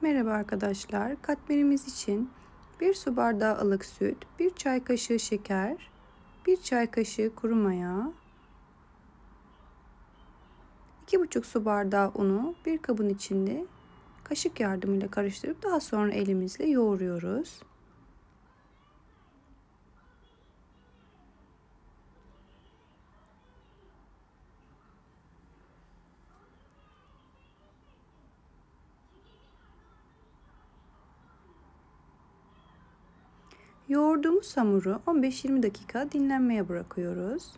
Merhaba arkadaşlar. Katmerimiz için 1 su bardağı ılık süt, 1 çay kaşığı şeker, 1 çay kaşığı kuru maya, 2,5 su bardağı unu bir kabın içinde kaşık yardımıyla karıştırıp daha sonra elimizle yoğuruyoruz. Yoğurduğumuz hamuru 15-20 dakika dinlenmeye bırakıyoruz.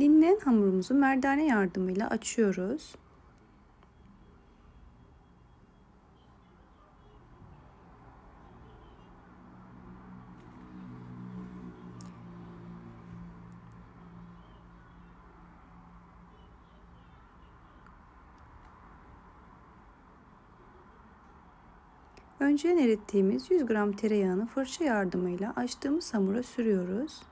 Dinleyen hamurumuzu merdane yardımıyla açıyoruz. Önceden erittiğimiz 100 gram tereyağını fırça yardımıyla açtığımız hamura sürüyoruz.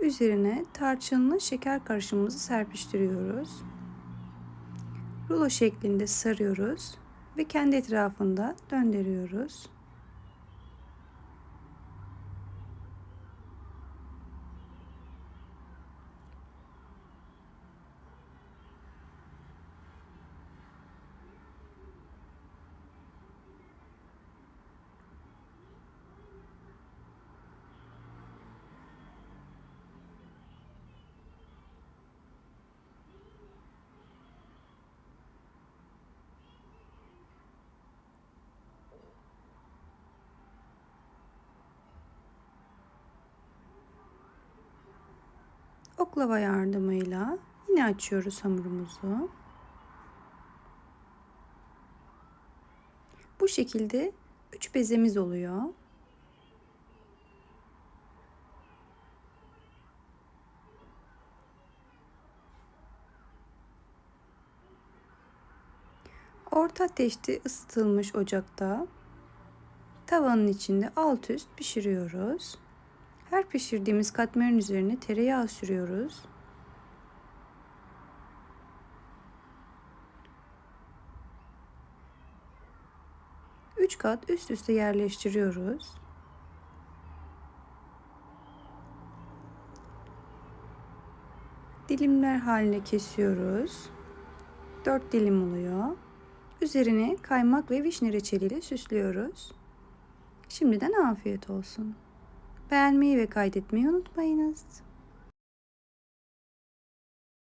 Üzerine tarçınlı şeker karışımımızı serpiştiriyoruz. Rulo şeklinde sarıyoruz ve kendi etrafında döndürüyoruz. Oklava yardımıyla yine açıyoruz hamurumuzu. Bu şekilde 3 bezemiz oluyor. Orta ateşte ısıtılmış ocakta tavanın içinde alt üst pişiriyoruz. Her pişirdiğimiz katmerin üzerine tereyağı sürüyoruz. Üç kat üst üste yerleştiriyoruz. Dilimler haline kesiyoruz. Dört dilim oluyor. Üzerine kaymak ve vişne reçeliyle süslüyoruz. Şimdiden afiyet olsun. Beğenmeyi ve kaydetmeyi unutmayınız.